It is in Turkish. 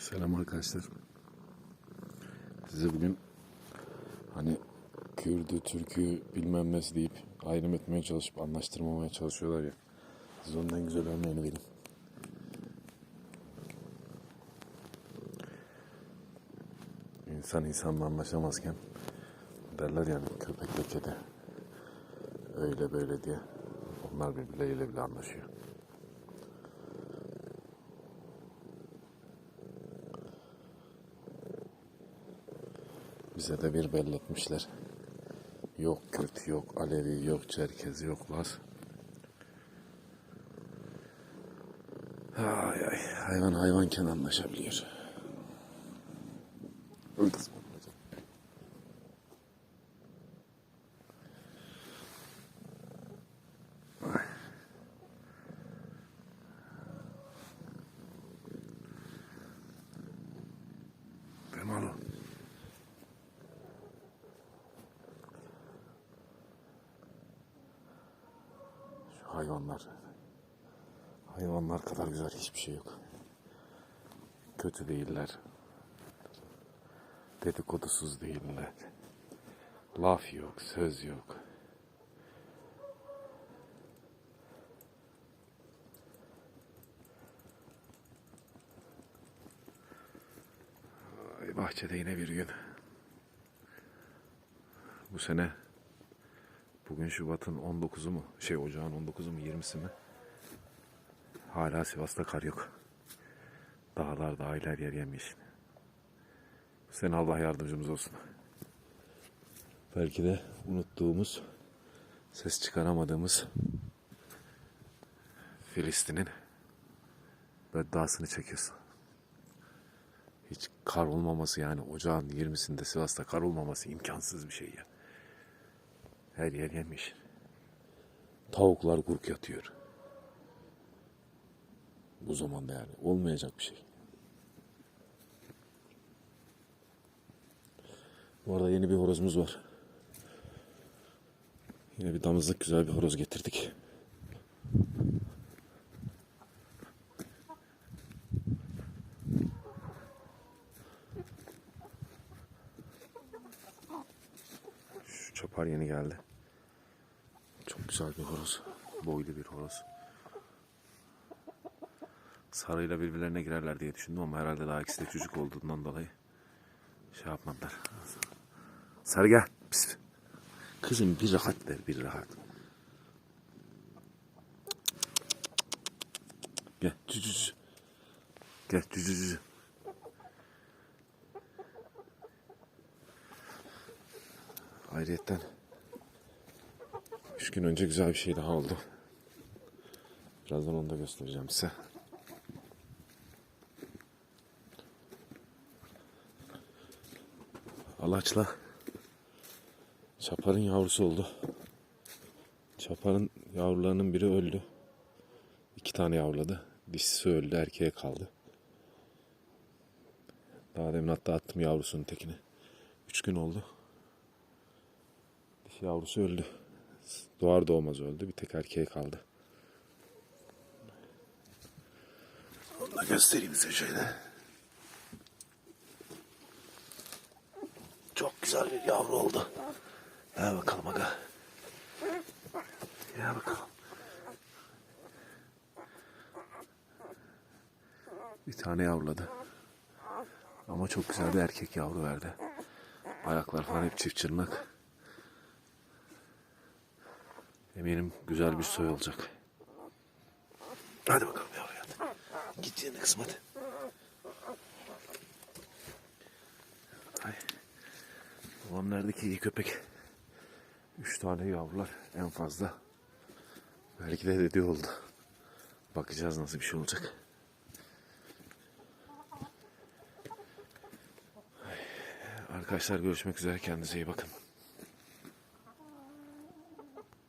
Selam arkadaşlar. Size bugün hani Kürdü, Türk'ü bilmem nesi deyip ayrım etmeye çalışıp anlaştırmamaya çalışıyorlar ya. Size onun en güzel örneğini vereyim. İnsan insanla anlaşamazken derler yani köpekle kedi öyle böyle diye onlar birbirleriyle bile anlaşıyor. Bize de bir belletmişler. Yok Kürt, yok Alevi, yok Çerkez, yoklar. Ay ay, hayvan hayvanken anlaşabiliyor. Kızım. Ay. Hayvanlar. Hayvanlar kadar güzel hiçbir şey yok. Kötü değiller. Dedikodusuz değiller. Laf yok, söz yok. Bahçede yine bir gün. Bu sene Bugün Şubat'ın 19'u mu? Şey ocağın 19'u mu 20'si mi? Hala Sivas'ta kar yok. Dağlar dağlar yer yemyeşil. Sen Allah yardımcımız olsun. Belki de unuttuğumuz, ses çıkaramadığımız Filistin'in bedduasını çekiyorsun. Hiç kar olmaması yani ocağın 20'sinde Sivas'ta kar olmaması imkansız bir şey ya. Her yer yemiş. Tavuklar kurk yatıyor. Bu zamanda yani olmayacak bir şey. Bu arada yeni bir horozumuz var. Yine bir damızlık güzel bir horoz getirdik. Şu çapar yeni geldi. Çok güzel bir horoz. Boylu bir horoz. Sarıyla birbirlerine girerler diye düşündüm ama herhalde daha ikisi de çocuk olduğundan dolayı şey yapmadılar. Sarı gel. Pis. Kızım bir rahat ver bir rahat. Gel cücü cücü. Gel cücü Ayrıyetten üç gün önce güzel bir şey daha oldu. Birazdan onu da göstereceğim size. Alaçla Çapar'ın yavrusu oldu. Çapar'ın yavrularının biri öldü. İki tane yavruladı. Dişisi öldü, erkeğe kaldı. Daha demin hatta attım yavrusunun tekini. Üç gün oldu. Yavrusu öldü. Doğar doğmaz öldü. Bir tek erkeğe kaldı. Onu da göstereyim size şöyle. Çok güzel bir yavru oldu. Gel bakalım aga. Gel bakalım. Bir tane yavruladı. Ama çok güzel bir erkek yavru verdi. Ayaklar falan hep çift çırnak. Eminim güzel bir soy olacak. Hadi bakalım yavru hadi. Git yerine kızım hadi. Ay. Babamlardaki iyi köpek. Üç tane yavrular en fazla. Belki de dediği oldu. Bakacağız nasıl bir şey olacak. Ay. Arkadaşlar görüşmek üzere. Kendinize iyi bakın.